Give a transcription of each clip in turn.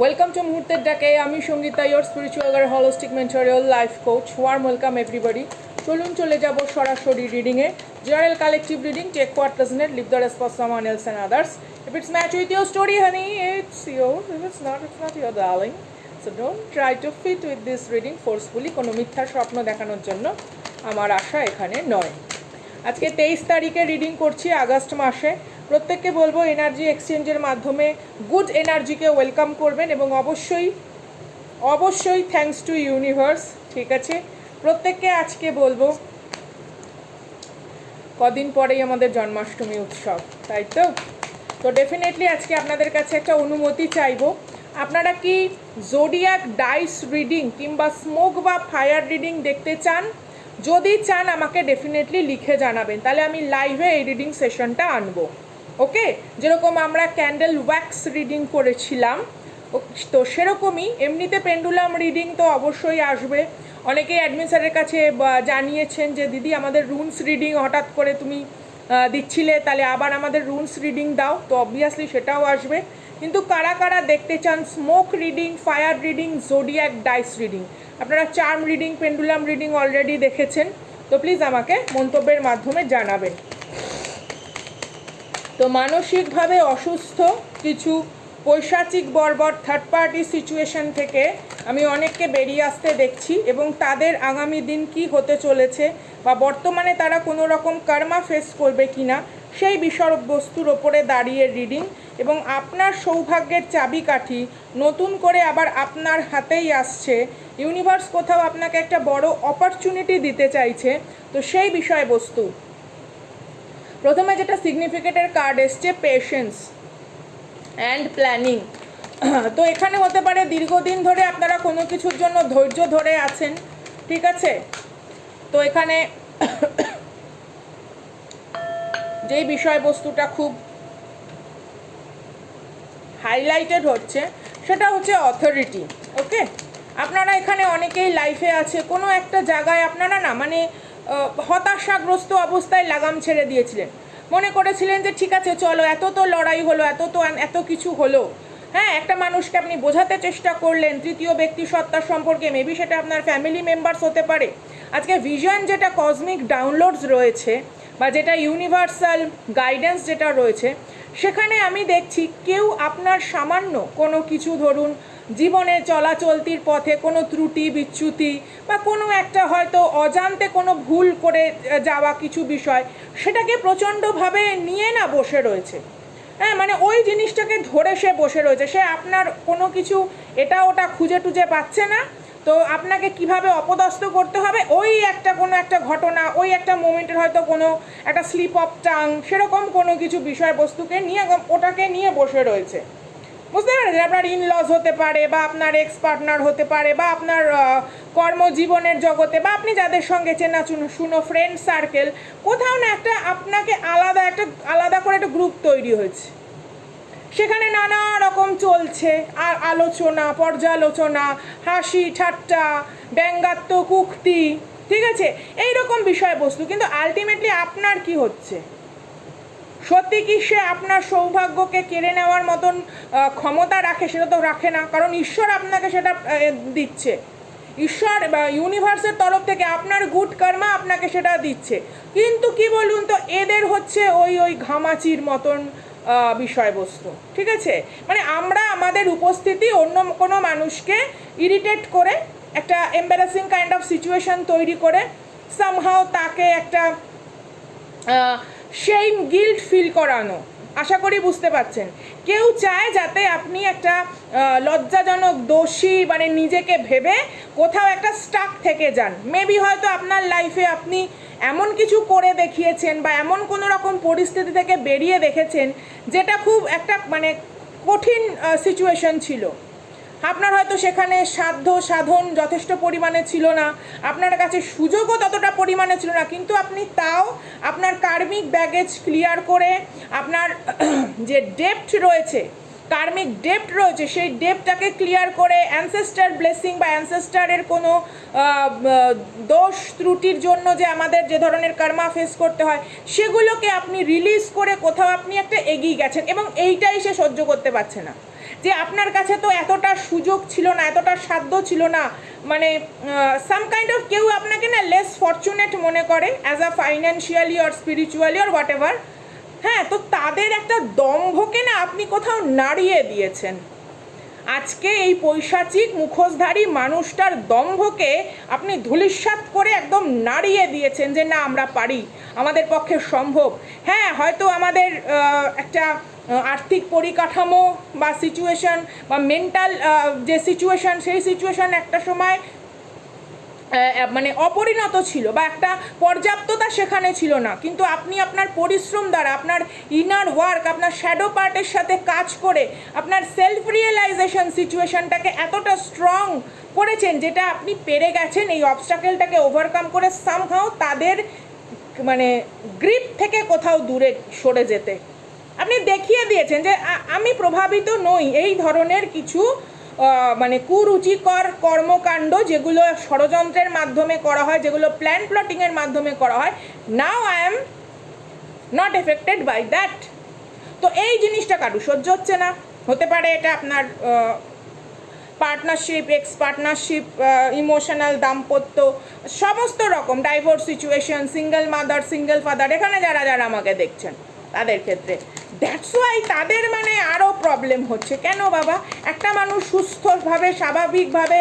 Welcome to মুহূর্তের ডাকে আমি Sangeeta your spiritual R holistic mentorial life coach warm welcome everybody চলুন চলে যাব সরাসরি রিডিংয়ে general collective reading take what does not leave the rest for someone else and others if it's match with your story honey it's your if it's not it's not your darling so don't try to fit with this reading forcefully কোনো মিথ্যা স্বপ্ন দেখানোর জন্য। আমার আশা এখানে নয়। আজকে তেইশ তারিখে রিডিং করছি আগস্ট মাসে। প্রত্যেককে বলব এনার্জি এক্সচেঞ্জের মাধ্যমে গুড এনার্জিকে ওয়েলকাম করবেন এবং অবশ্যই অবশ্যই থ্যাঙ্কস টু ইউনিভার্স ঠিক আছে? প্রত্যেককে আজকে বলব, কদিন পরেই আমাদের জন্মাষ্টমী উৎসব, তাই তো? তো ডেফিনেটলি আজকে আপনাদের কাছে একটা অনুমতি চাইব। আপনারা কি জোডিয়াক ডাইস রিডিং কিংবা স্মোক বা ফায়ার রিডিং দেখতে চান? যদি চান আমাকে ডেফিনেটলি লিখে জানাবেন, তাহলে আমি লাইভে এই রিডিং সেশনটা আনব। ওকে যেরকম আমরা ক্যান্ডেল ওয়্যাক্স রিডিং করেছিলাম তো সেরকমই। এমনিতে পেন্ডুলাম রিডিং তো অবশ্যই আসবে। অনেকেই অ্যাডমিন স্যারের কাছে জানিয়েছেন যে, দিদি, আমাদের রুনস রিডিং হঠাৎ করে তুমি দিচ্ছিলে, তাহলে আবার আমাদের রুনস রিডিং দাও। তো অবভিয়াসলি সেটাও আসবে। কিন্তু কারা কারা দেখতে চান smoke reading fire reading zodiac dice reading আপনারা charm reading pendulum reading already দেখেছেন। তো প্লিজ আমাকে মন্তব্যের মাধ্যমে জানাবেন। তো মানসিকভাবে অসুস্থ, কিছু পৈশাচিক বর্বর থার্ড পার্টি সিচুয়েশন থেকে আমি অনেককে বেরিয়ে আসতে দেখছি এবং তাদের আগামী দিন কি হতে চলেছে বা বর্তমানে তারা কোনো রকম কর্মা ফেস করবে কিনা, সেই বিষয়বস্তুর ওপরে দাঁড়িয়ে রিডিং এবং আপনার সৌভাগ্যের চাবিকাঠি নতুন করে আবার আপনার হাতেই আসছে। ইউনিভার্স কোথাও আপনাকে একটা বড় অপরচুনিটি দিতে চাইছে। তো সেই বিষয়বস্তু প্রথমে যেটা সিগনিফিকেটের কার্ড এসছে পেশেন্স অ্যান্ড প্ল্যানিং তো এখানে হতে পারে দীর্ঘদিন ধরে আপনারা কোনো কিছুর জন্য ধৈর্য ধরে আছেন, ঠিক আছে? তো এখানে যেই বিষয়বস্তুটা খুব হাইলাইটেড হচ্ছে, সেটা হচ্ছে অথরিটি ওকে আপনারা এখানে অনেকেই লাইফে আছে, কোনো একটা জায়গায় আপনারা না মানে হতাশাগ্রস্ত অবস্থায় লাগাম ছেড়ে দিয়েছিলেন। মনে করেছিলেন যে, ঠিক আছে, চলো, এত তো লড়াই হলো, এত তো এত কিছু হলো। হ্যাঁ একটা মানুষকে আপনি বোঝাতে চেষ্টা করলেন, তৃতীয় ব্যক্তি সত্তা সম্পর্কে মেবি সেটা আপনার ফ্যামিলি মেম্বার্স হতে পারে। আজকে ভিশন যেটা কসমিক ডাউনলোডস রয়েছে, বা যেটা ইউনিভার্সাল গাইডেন্স যেটা রয়েছে, সেখানে আমি দেখছি কেউ আপনার সামান্য কোনো কিছু ধরুন জীবনে চলাচলতির পথে কোনো ত্রুটি, বিচ্যুতি বা কোনো একটা হয়তো অজান্তে কোনো ভুল করে যাওয়া কিছু বিষয়, সেটাকে প্রচণ্ডভাবে নিয়ে না বসে রয়েছে। হ্যাঁ মানে ওই জিনিসটাকে ধরে সে বসে রয়েছে। সে আপনার কোনো কিছু এটা ওটা খুঁজে টুজে পাচ্ছে না। তো আপনাকে কীভাবে অপদস্থ করতে হবে? ওই একটা কোনো একটা ঘটনা, ওই একটা মোমেন্টের হয়তো কোনো একটা স্লিপ অফ টাং, সেরকম কোনো কিছু বিষয়বস্তুকে নিয়ে, ওটাকে নিয়ে বসে রয়েছে। বুঝতে পেরেছেন? আপনার ইন লস হতে পারে বা আপনার এক্স পার্টনার হতে পারে বা আপনার কর্মজীবনের জগতে বা আপনি যাদের সঙ্গে চেনা চুনো, শুনো ফ্রেন্ড সার্কেল কোথাও না একটা আপনাকে আলাদা একটা, আলাদা করে একটা গ্রুপ তৈরি হয়েছে। সেখানে নানা রকম চলছে আর আলোচনা, পর্যালোচনা, হাসি, ঠাট্টা, ব্যঙ্গাত্মক উক্তি, ঠিক আছে? এই রকম বিষয়বস্তু, কিন্তু আলটিমেটলি আপনার কি হচ্ছে? সত্যি কি সে আপনার সৌভাগ্যকে কেড়ে নেওয়ার মতন ক্ষমতা রাখে সেটা তো রাখে না, কারণ ঈশ্বর আপনাকে সেটা দিচ্ছে। ঈশ্বর বা ইউনিভার্সের তরফ থেকে আপনার গুড কর্মা আপনাকে সেটা দিচ্ছে। কিন্তু কি বলুন তো, এদের হচ্ছে ওই ওই ঘামাচির মতন বিষয়বস্তু, ঠিক আছে? মানে আমরা, আমাদের উপস্থিতি অন্য কোনো মানুষকে ইরিটেট করে, একটা এম্বারাসিং কাইন্ড অফ সিচুয়েশন তৈরি করে সামহাও তাকে একটা সেই গিল্ট ফিল করানো। আশা করি বুঝতে পারছেন। কেউ চায় যাতে আপনি একটা লজ্জাজনক দোষী মানে নিজেকে ভেবে কোথাও একটা স্টাক থেকে যান। মেবি হয়তো আপনার লাইফে আপনি এমন কিছু করে দেখিয়েছেন বা এমন কোনো রকম পরিস্থিতি থেকে বেরিয়ে দেখেছেন, যেটা খুব একটা মানে কঠিন সিচুয়েশন ছিল। আপনার হয়তো সেখানে সাধ্য সাধন যথেষ্ট পরিমাণে ছিল না। আপনার কাছে সুযোগও ততটা পরিমাণে ছিল না। কিন্তু আপনি তাও আপনার কার্মিক ব্যাগেজ ক্লিয়ার করে আপনার যে ডেপ্ট রয়েছে, কার্মিক ডেপ্ট রয়েছে, সেই ডেপটাকে ক্লিয়ার করে অ্যানসেস্টার ব্লেসিং বা অ্যানসেস্টারের কোনো দোষ ত্রুটির জন্য যে আমাদের যে ধরনের কর্মা ফেস করতে হয়, সেগুলোকে আপনি রিলিজ করে কোথাও আপনি একটা এগিয়ে গেছেন এবং এইটাই সে সহ্য করতে পারছে না। যে আপনার কাছে তো এতটা সুযোগ ছিল না, এতটা সাধ্য ছিল না। মানে সাম কাইন্ড অফ কেউ আপনাকে না লেস ফর্চুনেট মনে করে as a financially or spiritually or whatever হ্যাঁ তো তাদের একটা দম্ভকে না আপনি কোথাও নাড়িয়ে দিয়েছেন। আজকে এই পৈশাচিক মুখোশধারী মানুষটার দম্ভকে আপনি ধূলিসাৎ করে একদম নাড়িয়ে দিয়েছেন যে না, আমরা পারি, আমাদের পক্ষে সম্ভব। হ্যাঁ হয়তো আমাদের একটা আর্থিক পরিকাঠামো বা সিচুয়েশন বা মেন্টাল যে সিচুয়েশন সেই সিচুয়েশন একটা সময় মানে অপরিণত ছিল বা একটা পর্যাপ্ততা সেখানে ছিল না। কিন্তু আপনি আপনার পরিশ্রম দ্বারা, আপনার ইনার ওয়ার্ক আপনার শ্যাডো পার্টের সাথে কাজ করে, আপনার সেলফ রিয়েলাইজেশন সিচুয়েশনটাকে এতটা স্ট্রং করেছেন যেটা আপনি পেরে গেছেন, এই অবস্টাকেলটাকে ওভারকাম করে সামহাও তাদের মানে গ্রিপ থেকে কোথাও দূরে সরে যেতে। আপনি দেখিয়ে দিয়েছেন যে আমি প্রভাবিত নই। এই ধরনের কিছু মানে কুরুচিকর কর্মকাণ্ড যেগুলো ষড়যন্ত্রের মাধ্যমে করা হয়, যেগুলো প্ল্যান প্লটিংয়ের মাধ্যমে করা হয় now I am not affected by that তো এই জিনিসটা কারু সহ্য হচ্ছে না। হতে পারে এটা আপনার পার্টনারশিপ এক্স পার্টনারশিপ ইমোশনাল দাম্পত্য, সমস্ত রকম divorce situation single mother single father এখানে যারা যারা আমাকে দেখছেন। তাদের ক্ষেত্রে। দ্যাটস ওয়াই তাদের মানে আরও প্রবলেম হচ্ছে। কেন বাবা? একটা মানুষ সুস্থভাবে, স্বাভাবিকভাবে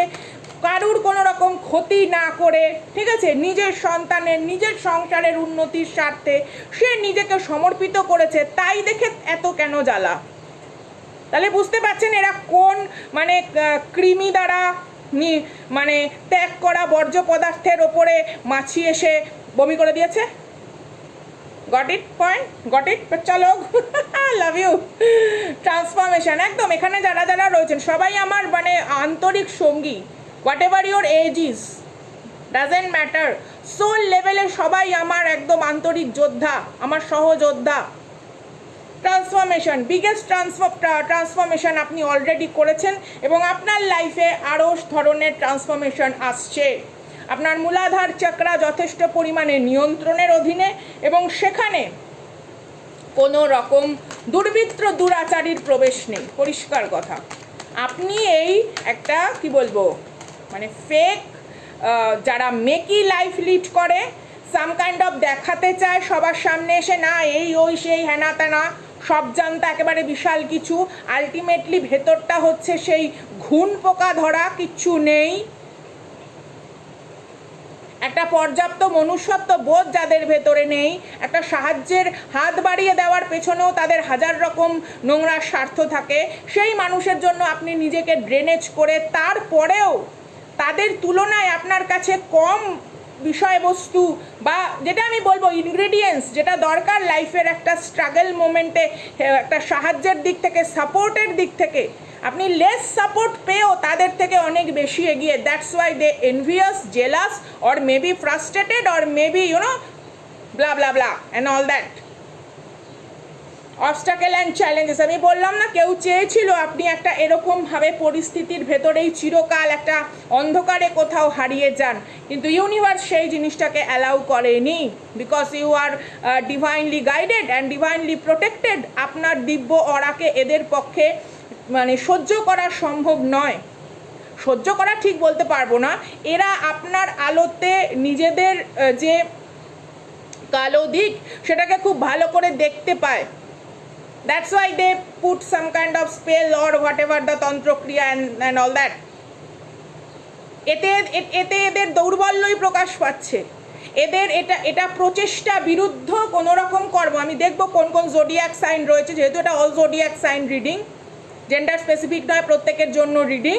কারুর কোনো রকম ক্ষতি না করে, ঠিক আছে? নিজের সন্তানের, নিজের সংসারের উন্নতির স্বার্থে সে নিজেকে সমর্পিত করেছে, তাই দেখে এত কেন জ্বালা? তাহলে বুঝতে পারছেন এরা কোন মানে কৃমি দ্বারা মানে ত্যাগ করা বর্জ্য পদার্থের ওপরে মাছি এসে বমি করে দিয়েছে? Got it point got it চলো। লাভ ইউ ট্রান্সফরমেশন একদম। এখানে যারা যারা রয়েছেন, সবাই আমার মানে আন্তরিক সঙ্গী। Whatever your age is doesn't matter soul লেভেলে সবাই আমার একদম আন্তরিক যোদ্ধা, আমার সহযোদ্ধা। ট্রান্সফরমেশন বিগেস্ট ট্রান্সফার ট্রান্সফরমেশন আপনি অলরেডি করেছেন এবং আপনার লাইফে আরও ধরনের ট্রান্সফরমেশন আসছে। আপনার মূলাধার চক্রা যথেষ্ট পরিমাণে নিয়ন্ত্রণের অধীনে এবং সেখানে কোনো রকম দুর্বৃত্ত দুরাচারীর প্রবেশ নেই। পরিষ্কার কথা। আপনি এই একটা, কি বলব মানে ফেক যারা মেকি লাইফ লিড করে সাম কাইন্ড অফ দেখাতে চায়, সবার সামনে এসে, না, এই, ওই, সেই হেনা তেনা সব জানতা একেবারে বিশাল কিছু। আলটিমেটলি ভেতরটা হচ্ছে সেই ঘুণ পোকা ধরা, কিচ্ছু নেই। একটা পর্যাপ্ত মনুষ্যত্ব বোধ যাদের ভেতরে নেই, একটা সাহায্যের হাত বাড়িয়ে দেওয়ার পেছনেও তাদের হাজার রকম নোংরা স্বার্থ থাকে। সেই মানুষের জন্য আপনি নিজেকে ড্রেনেজ করে তারপরেও তাদের তুলনায় আপনার কাছে কম বিষয়বস্তু বা যেটা আমি বলব ইনগ্রেডিয়েন্টস যেটা দরকার লাইফের একটা স্ট্রাগল মোমেন্টে একটা সাহায্যের দিক থেকে সাপোর্টের দিক থেকে আপনি লেস সাপোর্ট পেয়েও তাদের থেকে অনেক বেশি এগিয়ে। That's why they envious jealous or maybe frustrated or maybe you know blah blah blah and all that obstacle and challenges আমি বললাম না, কেউ চেয়েছিল আপনি একটা এরকমভাবে পরিস্থিতির ভেতরেই চিরকাল একটা অন্ধকারে কোথাও হারিয়ে যান। কিন্তু ইউনিভার্স সেই জিনিসটাকে অ্যালাউ করেনি। Because you are divinely guided and divinely protected আপনার দিব্য অরাকে এদের পক্ষে মানে সহ্য করা সম্ভব নয়। সহ্য করা ঠিক বলতে পারব না। এরা আপনার আলোতে নিজেদের যে কালো দিক, সেটাকে খুব ভালো করে দেখতে পায়। That's why they put some kind of spell or whatever the তন্ত্রক্রিয়া and and all that এতে এতে এদের দৌর্বল্যই প্রকাশ পাচ্ছে। এদের এটা এটা প্রচেষ্টা বিরুদ্ধ কোনো রকম কর্ম। আমি দেখব কোন কোন জোডিয়াক সাইন রয়েছে, যেহেতু এটা all zodiac sign reading gender specific নয়, প্রত্যেকের জন্য রিডিং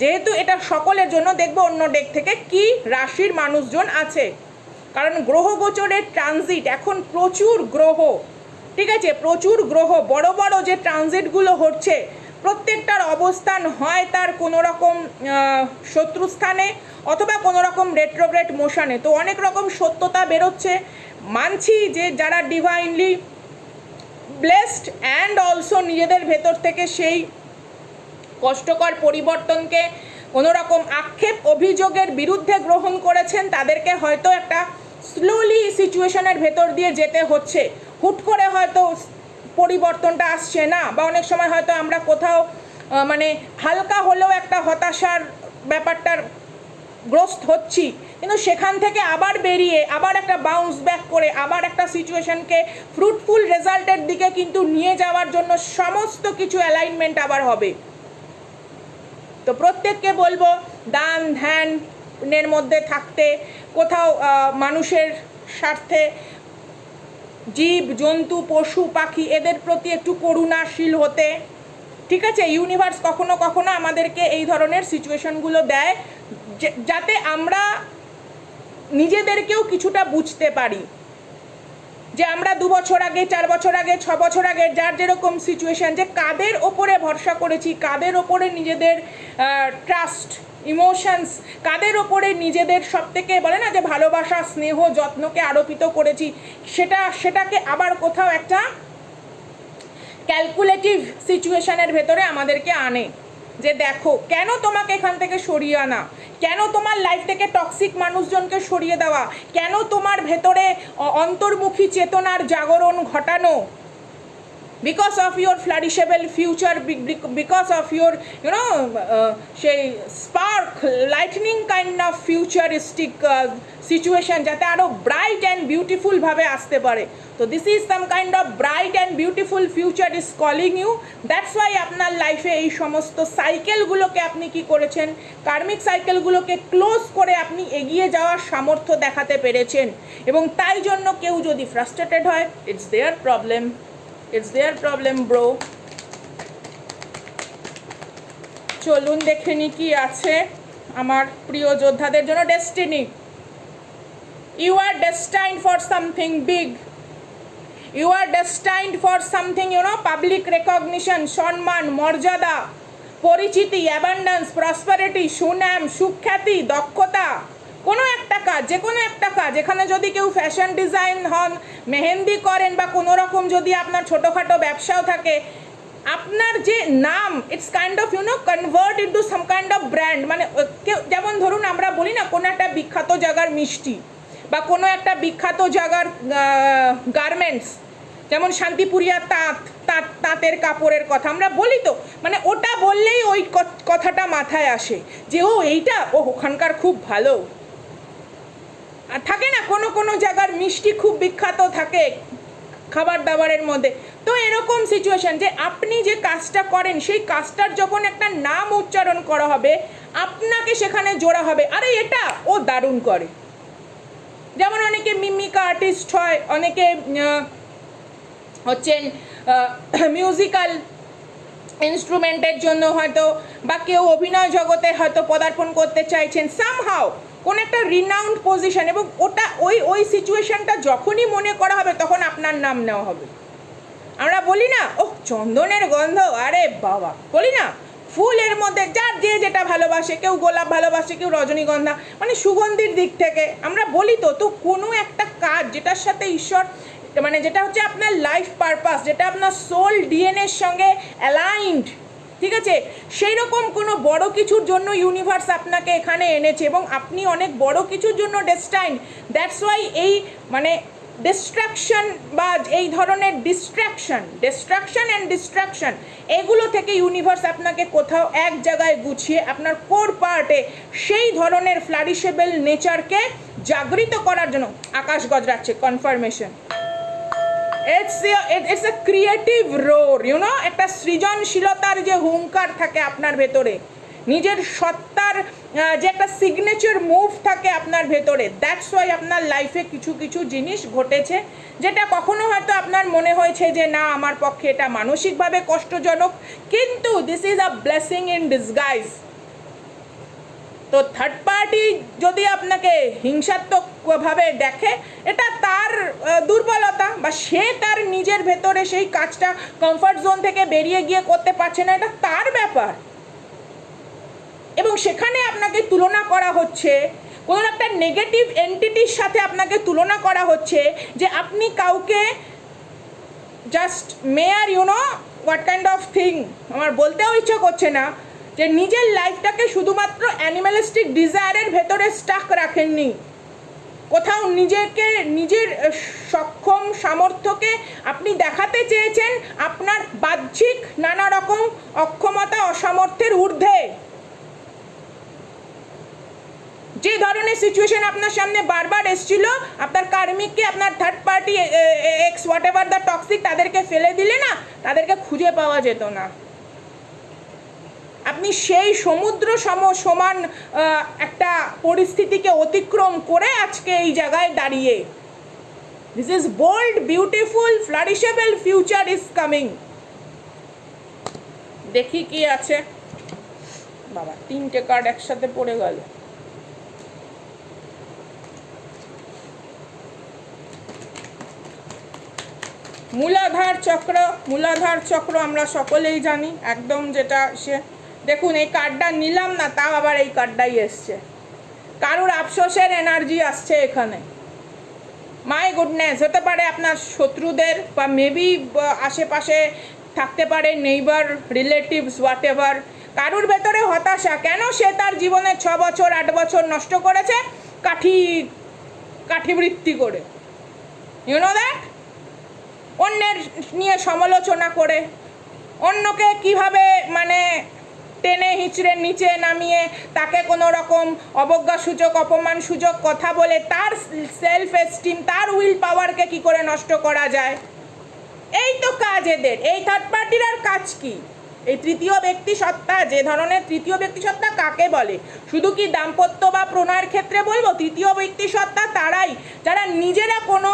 যেহেতু এটা সকলের জন্য, দেখব অন্য ডেক থেকে কি রাশির মানুষজন আছে। কারণ গ্রহ গোচরের ট্রানজিট এখন প্রচুর গ্রহ। ঠিক আছে? প্রচুর গ্রহ, বড় বড় যে ট্রানজিটগুলো হচ্ছে, প্রত্যেকটার অবস্থান হয় তার কোনো রকম শত্রুস্থানে অথবা কোনো রকম রেট্রোগ্রেড মোশানে তো অনেক রকম সত্যতা বেরোচ্ছে। মানছি যে যারা ডিভাইনলি ব্লেসড অ্যান্ড অলসো নিজেদের ভেতর থেকে সেই কষ্টকর পরিবর্তনকে কোনো রকম আক্ষেপ অভিযোগের বিরুদ্ধে গ্রহণ করেছেন, তাদেরকে হয়তো একটা স্লোলি সিচুয়েশনের ভেতর দিয়ে যেতে হচ্ছে। হুট করে হয়তো পরিবর্তনটা আসছে না, বা অনেক সময় হয়তো আমরা কোথাও মানে হালকা হলেও একটা হতাশার ব্যাপারটার গ্রস্ত হচ্ছি। কিন্তু সেখান থেকে আবার বেরিয়ে, আবার একটা বাউন্স ব্যাক করে, আবার একটা সিচুয়েশনকে ফ্রুটফুল রেজাল্টের দিকে কিন্তু নিয়ে যাওয়ার জন্য সমস্ত কিছু অ্যালাইনমেন্ট আবার হবে। তো প্রত্যেককে বলব, দান ধ্যানের মধ্যে থাকতে, কোথাও মানুষের স্বার্থে, জীব, জন্তু, পশু, পাখি, এদের প্রতি একটু করুণাশীল হতে। ঠিক আছে ইউনিভার্স কখনো কখনো আমাদেরকে এই ধরনের সিচুয়েশনগুলো দেয় যাতে আমরা নিজেদেরকেও কিছুটা বুঝতে পারি। যে আমরা দু বছর আগে, চার বছর আগে, ছ বছর আগে যার যেরকম সিচুয়েশন যে কাদের ওপরে ভরসা করেছি, কাদের ওপরে নিজেদের ট্রাস্ট ইমোশনস কাদের ওপরে নিজেদের সব থেকে বলে না যে ভালোবাসা, স্নেহ, যত্নকে আরোপিত করেছি, সেটা, সেটাকে আবার কোথাও একটা ক্যালকুলেটিভ সিচুয়েশানের ভেতরে আমাদেরকে আনে। যে দেখো, কেন তোমাকে এখান থেকে সরিয়ে আনা? কেন তোমার লাইফ থেকে টক্সিক মানুষজনকে সরিয়ে দেওয়া? কেন তোমার ভেতরে অন্তর্মুখী চেতনার জাগরণ ঘটানো? Because of your flourishable future because of your you know সেই spark lightning kind of futuristic situation যাতে আরও ব্রাইট অ্যান্ড বিউটিফুলভাবে আসতে পারে। তো this is some kind of bright and beautiful future is calling you that's why আপনার লাইফে এই সমস্ত সাইকেলগুলোকে আপনি কি করেছেন? কার্মিক সাইকেলগুলোকে ক্লোজ করে আপনি এগিয়ে যাওয়ার সামর্থ্য দেখাতে পেরেছেন। এবং তাই জন্য কেউ যদি ফ্রাস্ট্রেটেড হয় it's their problem it's their problem bro চলুন দেখে নি কি আছে আমার প্রিয় যোদ্ধাদের জন্য destiny you are destine for something big you are destined for something you know public recognition সম্মান মর্যাদা পরিচিতি অ্যাবান্ডেন্স প্রসপারিটি সুনাম সুখ্যাতি দক্ষতা কোনো একটা কাজ, যে কোনো একটা কাজ, এখানে যদি কেউ ফ্যাশন ডিজাইন হন, মেহেন্দি করেন বা কোনো রকম যদি আপনার ছোটোখাটো ব্যবসাও থাকে, আপনার যে নাম it's kind of you know convert into some kind of brand মানে কেউ, যেমন ধরুন আমরা বলি না, কোনো একটা বিখ্যাত জায়গার মিষ্টি। বা কোনো একটা বিখ্যাত জায়গার গার্মেন্টস যেমন শান্তিপুরিয়া তাঁত তাঁত, তাঁতের কাপড়ের কথা। আমরা বলি তো মানে ওটা বললেই ওই কথাটা মাথায় আসে যে, ও এইটা ও ওখানকার খুব ভালো। আর থাকে না, কোনো কোনো জায়গার মিষ্টি খুব বিখ্যাত থাকে খাবার দাবারের মধ্যে। তো এরকম সিচুয়েশন যে, আপনি যে কাজটা করেন, সেই কাজটার যখন একটা নাম উচ্চারণ করা হবে, আপনাকে সেখানে জোড়া হবে, আরে এটা, ও দারুণ করে। যেমন অনেকে মিমিকা আর্টিস্ট হয়, অনেকে হচ্ছেন মিউজিক্যাল ইনস্ট্রুমেন্টের জন্য হয়তো, বা কেউ অভিনয় জগতে হয়তো পদার্পণ করতে চাইছেন সামহাও কোন একটা রিনাউন্ড পজিশন এবং ওটা ওই ওই সিচুয়েশনটা যখনই মনে করা হবে তখন আপনার নাম নেওয়া হবে। আমরা বলি না ও চন্দনের গন্ধ, আরে বাবা। বলি না ফুলের মধ্যে, যার যে যেটা ভালোবাসে, কেউ গোলাপ ভালোবাসে, কেউ রজনীগন্ধা মানে সুগন্ধির দিক থেকে, আমরা বলি তো তো কোনো একটা কাজ যেটার সাথে ঈশ্বর মানে যেটা হচ্ছে আপনার লাইফ পারপাস যেটা আপনার সোল ডিএনএর সঙ্গে অ্যালাইন্ড ঠিক আছে? সেই রকম কোনো বড় কিছুর জন্য ইউনিভার্স আপনাকে এখানে এনেছে এবং আপনি অনেক বড় কিছুর জন্য ডেস্টাইন দ্যাটস ওয়াই এই মানে ডিস্ট্রাকশন বা এই ধরনের ডিস্ট্রাকশন ডিস্ট্রাকশন অ্যান্ড ডিস্ট্রাকশন এগুলো থেকে ইউনিভার্স আপনাকে কোথাও এক জায়গায় গুছিয়ে আপনার কোর পার্টে সেই ধরনের ফ্লারিশেবল নেচারকে জাগরিত করার জন্য আকাশ গজরাচ্ছে confirmation it's it's a creative roar you know একটা সৃজনশীলতার যে হুঙ্কার থাকে আপনার ভেতরে, নিজের সত্তার যে একটা সিগনেচার মুভ থাকে আপনার ভেতরে দ্যাটস ওয়াই আপনার লাইফে কিছু কিছু জিনিস ঘটেছে, যেটা কখনো হয়তো আপনার মনে হয়েছে যে না, আমার পক্ষে এটা মানসিকভাবে কষ্টজনক, কিন্তু this is a blessing in disguise তো থার্ড পার্টি যদি আপনাকে হিংসাত্মকভাবে দেখে, এটা তার দুর্বলতা, বা সে তার নিজের ভেতরে সেই কাজটা কমফর্ট জোন থেকে বেরিয়ে গিয়ে করতে পারছে না, এটা তার ব্যাপার। এবং সেখানে আপনাকে তুলনা করা হচ্ছে, কোনো একটা নেগেটিভ এন্টিটির সাথে আপনাকে তুলনা করা হচ্ছে যে আপনি কাউকে just mere you know what kind of thing আমার বলতেও ইচ্ছা করছে না যে নিজের লাইফটাকে শুধুমাত্র অ্যানিমালিস্টিক ডিজায়ারের ভেতরে স্টাক রাখেননি। কোথাও নিজেকে, নিজের সক্ষম সামর্থ্যকে আপনি দেখাতে চেয়েছেন আপনার বাহ্যিক নানা রকম অক্ষমতা, অসামর্থ্যের ঊর্ধ্বে। যে ধরনের সিচুয়েশন আপনার সামনে বারবার এসছিল, আপনার কার্মিককে, আপনার third party ex whatever the toxic তাদেরকে ফেলে দিলে না, তাদেরকে খুঁজে পাওয়া যেত না। আপনি সেই সমুদ্র সম, সমান একটা পরিস্থিতিকে অতিক্রম করে আজকে এই জায়গায় দাঁড়িয়ে। This is bold beautiful flourishable future is coming দেখি কি আছে। বাবা, তিনটে কার্ড একসাথে পড়ে গেল। মূলাধার চক্র মূলাধার চক্র আমরা সকলেই জানি, একদম যেটা সে, দেখুন এই কার্ডটা নিলাম না, তাও আবার এই কার্ডটাই এসছে। কারুর আফসোসের এনার্জি আসছে এখানে। মাই গুডনেস হতে পারে আপনার শত্রুদের বা মেবি আশেপাশে থাকতে পারে নেইবার রিলেটিভস হোয়াট এভার কারুর ভেতরে হতাশা, কেন সে তার জীবনে ছ বছর, আট বছর নষ্ট করেছে? কাঠি, কাঠিবৃত্তি করে। ইউ নো দ্যাট অন্যের নিয়ে সমালোচনা করে, অন্যকে কীভাবে মানে টেনে হিঁচড়ে নিচে নামিয়ে তাকে কোনো রকম অবজ্ঞা সূচক অপমান সূচক কথা বলে তার সেলফ এস্টিম তার উইল পাওয়ারকে কি করে নষ্ট করা যায়? এই তো কাজ এদের। এই থার্ড পার্টির আর কাজ কি? এই তৃতীয় ব্যক্তি সত্তা, যে ধরনের তৃতীয় ব্যক্তি সত্তা কাকে বলে? শুধু কি দাম্পত্য বা প্রণয়ের ক্ষেত্রে বলব? তৃতীয় ব্যক্তি সত্তা তারাই। যারা নিজেরা কোনো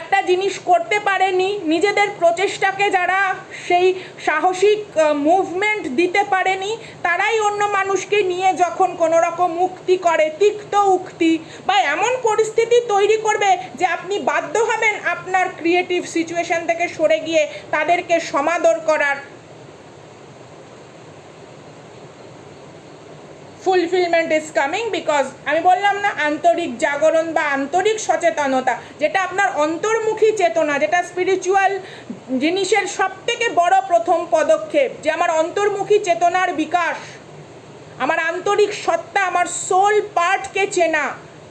একটা জিনিস করতে পারেনি, নিজেদের প্রচেষ্টাকে যারা সেই সাহসিক মুভমেন্ট দিতে পারেনি, তারাই অন্য মানুষকে নিয়ে যখন কোনো রকম উক্তি করে, তিক্ত উক্তি বা এমন পরিস্থিতি তৈরি করবে যে আপনি বাধ্য হবেন আপনার ক্রিয়েটিভ সিচুয়েশন থেকে সরে গিয়ে তাদেরকে সমাদর করার ফুলফিলমেন্ট ইজ কামিং বিকজ আমি বললাম না আন্তরিক জাগরণ বা আন্তরিক সচেতনতা, যেটা আপনার অন্তর্মুখী চেতনা, যেটা স্পিরিচুয়াল জিনিসের সব থেকে বড় প্রথম পদক্ষেপ, যে আমার অন্তর্মুখী চেতনার বিকাশ, আমার আন্তরিক সত্তা, আমার সোল পার্টকে চেনা।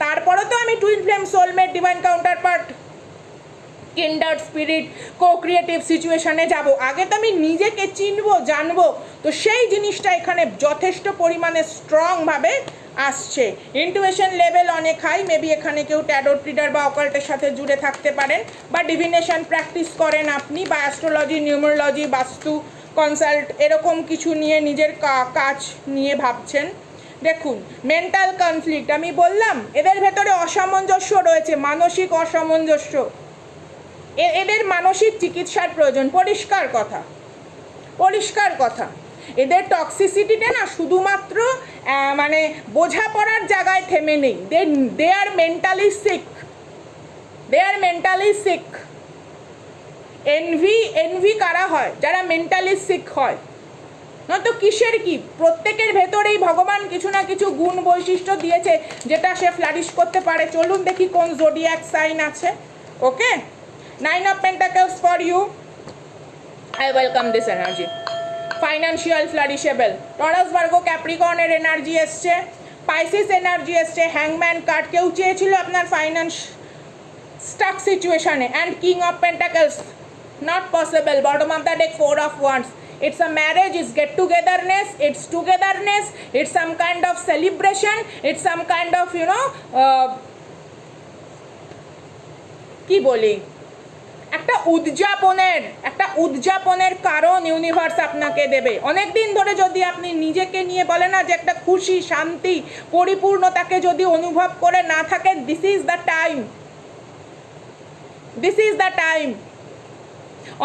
তারপরে তো আমি twin flame soulmate divine counterpart kindred spirit co creative সিচুয়েশনে যাব। আগে তো আমি নিজেকে চিনবো, জানব। তো সেই জিনিসটা এখানে যথেষ্ট পরিমাণে স্ট্রংভাবে আসছে। ইন্টুয়েশন লেভেল অনেক হাই মেবি এখানে কেউ ট্যাডোট রিডার বা অকাল্টের সাথে জুড়ে থাকতে পারেন, বা ডিভিনেশন প্র্যাকটিস করেন আপনি, বা অ্যাস্ট্রোলজি নিউমোলজি বাস্তু কনসাল্ট এরকম কিছু নিয়ে নিজের কাজ নিয়ে ভাবছেন। দেখুন মেন্টাল কনফ্লিক্ট আমি বললাম, এদের ভেতরে অসামঞ্জস্য রয়েছে, মানসিক অসামঞ্জস্য। এদের মানসিক চিকিৎসার প্রয়োজন। পরিষ্কার কথা। পরিষ্কার কথা। এদের টক্সিসিটিটা না শুধুমাত্র মানে বোঝাপড়ার জায়গায় থেমে নেই। They they are mentally sick they are mentally sick envy envy কারা হয়? যারা মেন্টালি সিক হয়। নয়তো কিসের কি? প্রত্যেকের ভেতরেই ভগবান কিছু না কিছু গুণ বৈশিষ্ট্য দিয়েছে, যেটা সে ফ্লারিশ করতে পারে। চলুন দেখি কোন জোডিয়াক সাইন আছে। Okay nine of pentacles for you I welcome this energy financial flourishable Taurus Virgo ক্যাপ্রিকর্নের energy এসছে পাইসিস এনার্জি এসছে হ্যাংম্যান কার্ড কেউ চেয়েছিল আপনার finance stuck situation and king of pentacles not possible bottom of the deck four of wands it's a marriage it's get togetherness it's togetherness it's some kind of celebration it's some kind of you know uh, কি বলি একটা উদযাপনের একটা উদযাপনের কারণ universe আপনাকে দেবে। অনেক দিন ধরে যদি আপনি নিজেকে নিয়ে বলে না যে একটা খুশি, শান্তি, পরিপূর্ণতাকে যদি অনুভব করে না থাকেন this is the time this is the time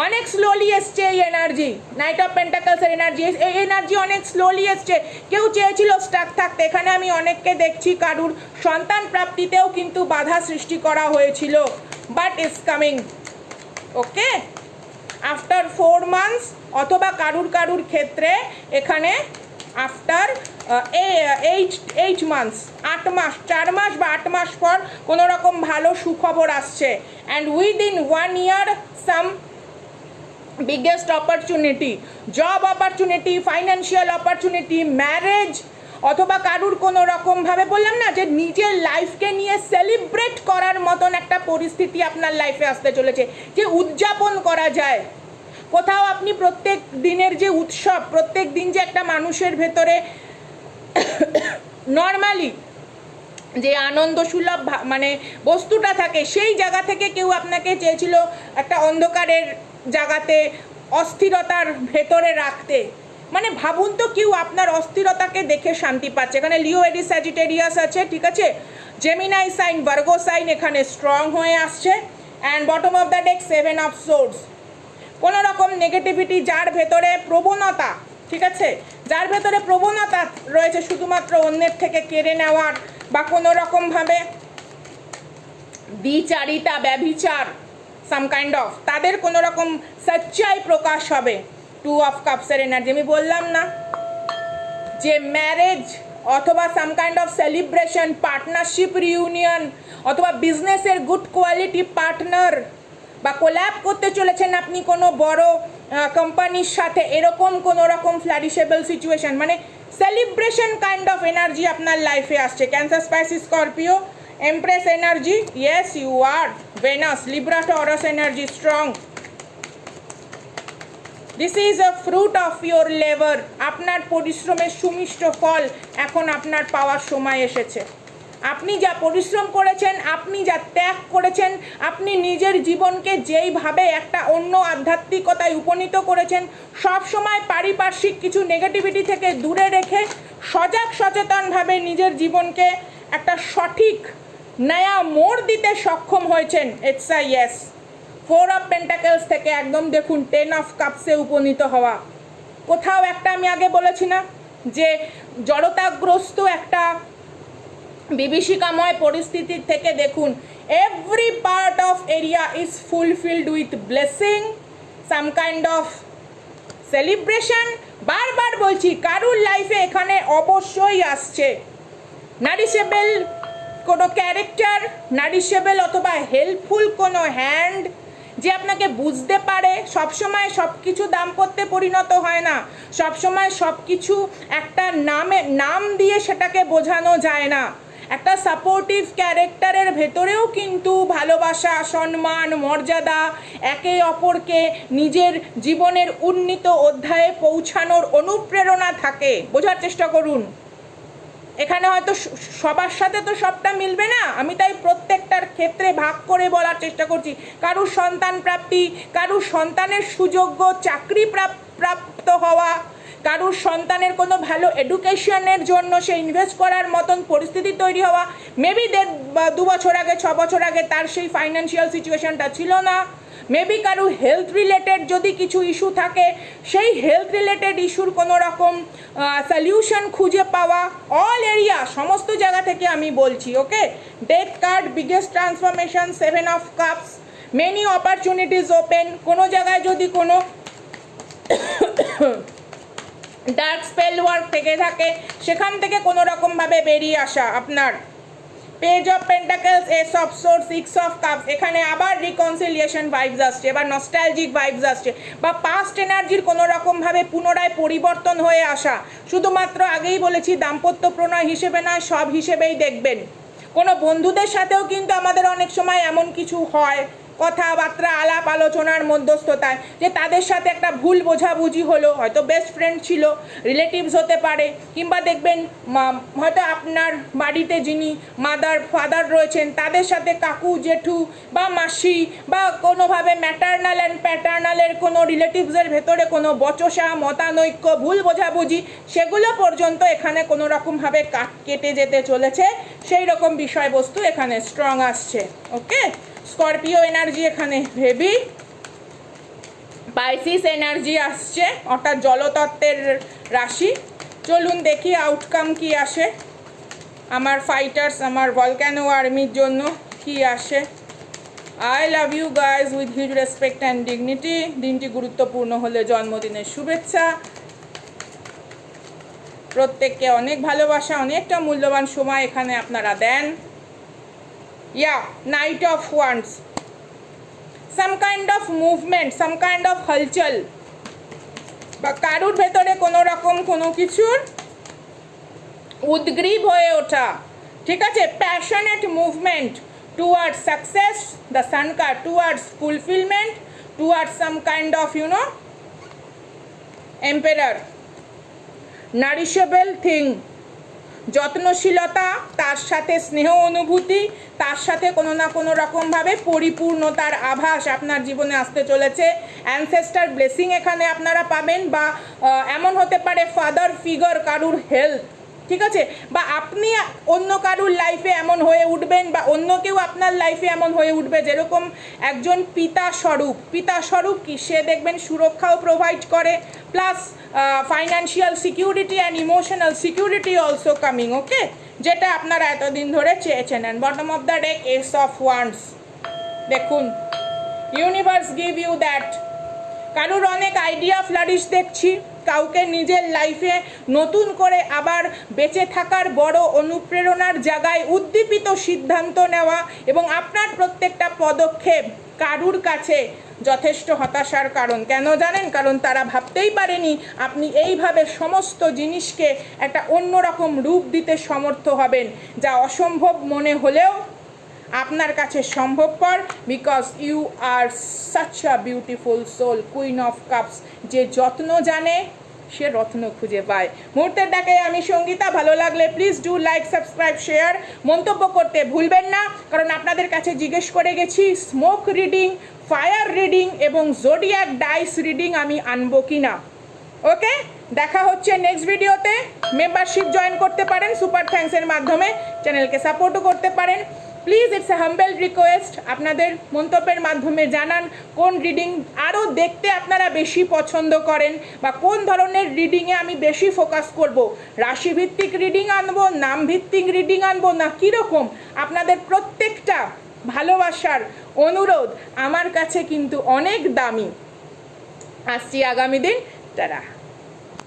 অনেক স্লোলি এসছে এই এনার্জি নাইট অফ পেন্টাকলসের এনার্জি এই এনার্জি অনেক স্লোলি এসছে। কেউ চেয়েছিল স্টাক থাকতে। এখানে আমি অনেককে দেখছি কারুর সন্তান প্রাপ্তিতেও কিন্তু বাধা সৃষ্টি করা হয়েছিল। But is coming okay after four months অথবা কারুর কারুর ক্ষেত্রে এখানে আফটার এইট এইট মান্থস আট মাস, চার মাস বা আট মাস পর কোনো রকম ভালো সুখবর আসছে। And within one year some biggest opportunity job opportunity financial opportunity marriage অথবা কারুর কোনো রকমভাবে বললাম না যে নিজের লাইফকে নিয়ে সেলিব্রেট করার মতন একটা পরিস্থিতি আপনার লাইফে আসতে চলেছে। যে উদযাপন করা যায়। কোথাও আপনি প্রত্যেক দিনের যে উৎসব, প্রত্যেক দিন যে একটা মানুষের ভেতরে নর্মালি যে আনন্দ সুলভ মানে বস্তুটা থাকে, সেই জায়গা থেকে কেউ আপনাকে চেয়েছিল একটা অন্ধকারের জায়গাতে অস্থিরতার ভেতরে রাখতে। মানে ভাবুন তো কেউ আপনার অস্থিরতাকে দেখে শান্তি পাচ্ছে। এখানে লিও এডি স্যাজিটেরিয়াস আছে, ঠিক আছে? জেমিনাই সাইন ভার্গো সাইন এখানে স্ট্রং হয়ে আসছে। And bottom of the deck seven of swords কোনো রকম নেগেটিভিটি যার ভেতরে প্রবণতা, ঠিক আছে? যার ভেতরে প্রবণতা রয়েছে শুধুমাত্র অন্যের থেকে কেড়ে নেওয়ার বা কোনো রকমভাবে দ্বিচারিতা, ব্যভিচার সাম কাইন্ড অফ তাদের কোনো রকম সচ্চাই প্রকাশ হবে। টু অফ কাপসের এনার্জি আমি বললাম না যে ম্যারেজ অথবা some kind of celebration partnership reunion অথবা বিজনেসের গুড কোয়ালিটি পার্টনার বা কোল্যাব করতে চলেছেন আপনি কোনো বড় কোম্পানির সাথে, এরকম কোনো রকম ফ্ল্যারিশেবল সিচুয়েশন মানে সেলিব্রেশন কাইন্ড অফ এনার্জি আপনার লাইফে আসছে। Cancer Pisces Scorpio empress energy yes you are Venus Libra Taurus energy strong this is a fruit of your labour আপনার পরিশ্রমের সুমিষ্ট ফল এখন আপনার পাওয়ার সময় এসেছে। আপনি যা পরিশ্রম করেছেন, আপনি যা ত্যাগ করেছেন, আপনি নিজের জীবনকে যেইভাবে একটা অন্য আধ্যাত্মিকতায় উপনীত করেছেন, সব সময় পারিপার্শ্বিক কিছু নেগেটিভিটি থেকে দূরে রেখে সজাগ সচেতনভাবে নিজের জীবনকে একটা সঠিক নয়া মোড় দিতে সক্ষম হয়েছেন। It's a yes four of pentacles থেকে একদম দেখুন টেন অফ কাপসে উপনীত হওয়া। কোথাও একটা আমি আগে বলেছি না, যে জড়তাগ্রস্ত একটা বিভীষিকাময় পরিস্থিতির থেকে দেখুন every part of area is fulfilled with blessing some kind of celebration বারবার বলছি, কারুর লাইফে এখানে অবশ্যই আসছে। নারিশেবেল কোনো ক্যারেক্টার নারিশেবেল অথবা হেল্পফুল কোনো হ্যান্ড যে আপনাকে বুঝতে পারে, সবসময় সব কিছু দাম্পত্যে পরিণত হয় না। সবসময় সব কিছু একটা নামে, নাম দিয়ে সেটাকে বোঝানো যায় না। একটা সাপোর্টিভ ক্যারেক্টারের ভেতরেও কিন্তু ভালোবাসা, সম্মান, মর্যাদা একে অপরকে নিজের জীবনের উন্নীত অধ্যায়ে পৌঁছানোর অনুপ্রেরণা থাকে। বোঝার চেষ্টা করুন। এখানে হয়তো সবার সাথে তো সবটা মিলবে না। আমি তাই প্রত্যেকটার ক্ষেত্রে ভাগ করে বলার চেষ্টা করছি। কারুর সন্তান প্রাপ্তি, কারুর সন্তানের সুযোগ্য চাকরি প্রাপ্ত হওয়া, কারুর সন্তানের কোনো ভালো এডুকেশনের জন্য সে ইনভেস্ট করার মতন পরিস্থিতি তৈরি হওয়া মেবি দেড় দু বছর আগে, ছ বছর আগে তার সেই ফাইন্যান্সিয়াল সিচুয়েশনটা ছিল না। মেবি কারু হেলথ রিলেটেড যদি কিছু ইস্যু থাকে, সেই হেলথ রিলেটেড ইস্যুর কোনো রকম সলিউশন খুঁজে পাওয়া অল এরিয়া সমস্ত জায়গা থেকে আমি বলছি okay death card biggest transformation seven of cups many opportunities open কোনো জায়গায় যদি কোনো ডার্ক স্পেল ওয়ার্ক থেকে থাকে, সেখান থেকে কোনো রকমভাবে বেরিয়ে আসা আপনার। Page of pentacles ace of swords six of cups এখানে আবার রিকনসিলিয়েশন ভাইবস আসছে, এবার নস্টালজিক ভাইবস আসছে। বা পাস্ট এনার্জির কোনো রকমভাবে পুনরায় পরিবর্তন হয়ে আসা। শুধুমাত্র আগেই বলেছি, দাম্পত্য প্রণয় হিসেবে না সব হিসেবেই দেখবেন। কোনো বন্ধুদের সাথেও কিন্তু আমাদের অনেক সময় এমন কিছু হয়। কথাবার্তা, আলাপ আলোচনার মধ্যস্থতায় যে তাদের সাথে একটা ভুল বোঝাবুঝি হলো, হয়তো বেস্ট ফ্রেন্ড ছিল রিলেটিভস হতে পারে, কিংবা দেখবেন হয়তো আপনার বাড়িতে যিনি মাদার ফাদার রয়েছেন, তাদের সাথে কাকু, জেঠু বা মাসি বা কোনোভাবে ম্যাটার্নাল অ্যান্ড প্যাটার্নালের কোনো রিলেটিভসের ভেতরে কোনো বচসা, মতানৈক্য, ভুল বোঝাবুঝি, সেগুলো পর্যন্ত এখানে কোনো রকমভাবে কাট কেটে যেতে চলেছে। সেই রকম বিষয়বস্তু এখানে স্ট্রং আসছে ওকে স্করপিও এনার্জি এখানে, হেভি। পাইসিস এনার্জি আসছে, অর্থাৎ জলতত্ত্বের রাশি। চলুন দেখি আউটকাম কি আসে। আমার ফাইটার্স আমার ভলক্যানো আর্মির জন্য কি আসে। I love you guys with huge respect and dignity দিনটি গুরুত্বপূর্ণ হলে জন্মদিনের শুভেচ্ছা। প্রত্যেককে অনেক ভালোবাসা, অনেকটা মূল্যবান সময় এখানে আপনারা দেন। Yeah knight of wands some kind of movement some kind of হলচল বা কারুর ভেতরে কোনো রকম কোনো কিছুর উদ্গ্রীব হয়ে ওঠা। ঠিক আছে? Passionate movement towards success the sun card towards fulfilment towards some kind of you know emperor nourishable thing যত্নশীলতা, তার সাথে স্নেহ অনুভূতি, তার সাথে কোনো না কোনো রকমভাবে পরিপূর্ণতার আভাস আপনার জীবনে আসতে চলেছে। অ্যানসেস্টার ব্লেসিং এখানে আপনারা পাবেন বা এমন হতে পারে ফাদার ফিগার কারুর হেলথ ঠিক আছে? বা আপনি অন্য কারুর লাইফে এমন হয়ে উঠবেন বা অন্য কেউ আপনার লাইফে এমন হয়ে উঠবে যেরকম একজন পিতা স্বরূপ। পিতা স্বরূপ কি? সে দেখবেন সুরক্ষাও প্রোভাইড করে plus financial security and emotional security also coming okay যেটা আপনারা এতদিন ধরে চেয়েছেন। And bottom of the deck ace of wands দেখুন ইউনিভার্স গিভ ইউ দ্যাট কারুর অনেক আইডিয়া ফ্লারিশ দেখছি? কাউকে নিজের লাইফে নতুন করে আবার বেঁচে থাকার বড় অনুপ্রেরণার জায়গায় উদ্দীপিত সিদ্ধান্ত নেওয়া এবং আপনার প্রত্যেকটা পদক্ষেপ কারুর কাছে যথেষ্ট হতাশার কারণ। কেন জানেন? কারণ তারা ভাবতেই পারেনি আপনি এইভাবে সমস্ত জিনিসকে একটা অন্যরকম রূপ দিতে সমর্থ হবেন, যা অসম্ভব মনে হলেও আপনার কাছে সম্ভবপর because you are such a beautiful soul queen of cups যে যত্ন জানে, সে রত্ন খুঁজে পায়। মুহূর্তের ডাকে আমি সঙ্গীতা, ভালো লাগলে please do like subscribe share মন্তব্য করতে ভুলবেন না, কারণ আপনাদের কাছে জিজ্ঞেস করে গেছি স্মোক রিডিং ফায়ার রিডিং এবং জোডিয়াক ডাইস রিডিং আমি আনব কি না ওকে? দেখা হচ্ছে নেক্সট ভিডিওতে মেম্বারশিপ জয়েন করতে পারেন সুপার থ্যাঙ্কসের মাধ্যমে। চ্যানেলকে সাপোর্টও করতে পারেন। Please it's a humble request আপনাদের মন্তব্যের মাধ্যমে জানান কোন রিডিং আরও দেখতে আপনারা বেশি পছন্দ করেন বা কোন ধরনের রিডিংয়ে আমি বেশি ফোকাস করব। রাশিভিত্তিক রিডিং আনব, নামভিত্তিক রিডিং আনব, না কীরকম? আপনাদের প্রত্যেকটা ভালোবাসার অনুরোধ আমার কাছে কিন্তু অনেক দামি। আসছি আগামী দিন। তারা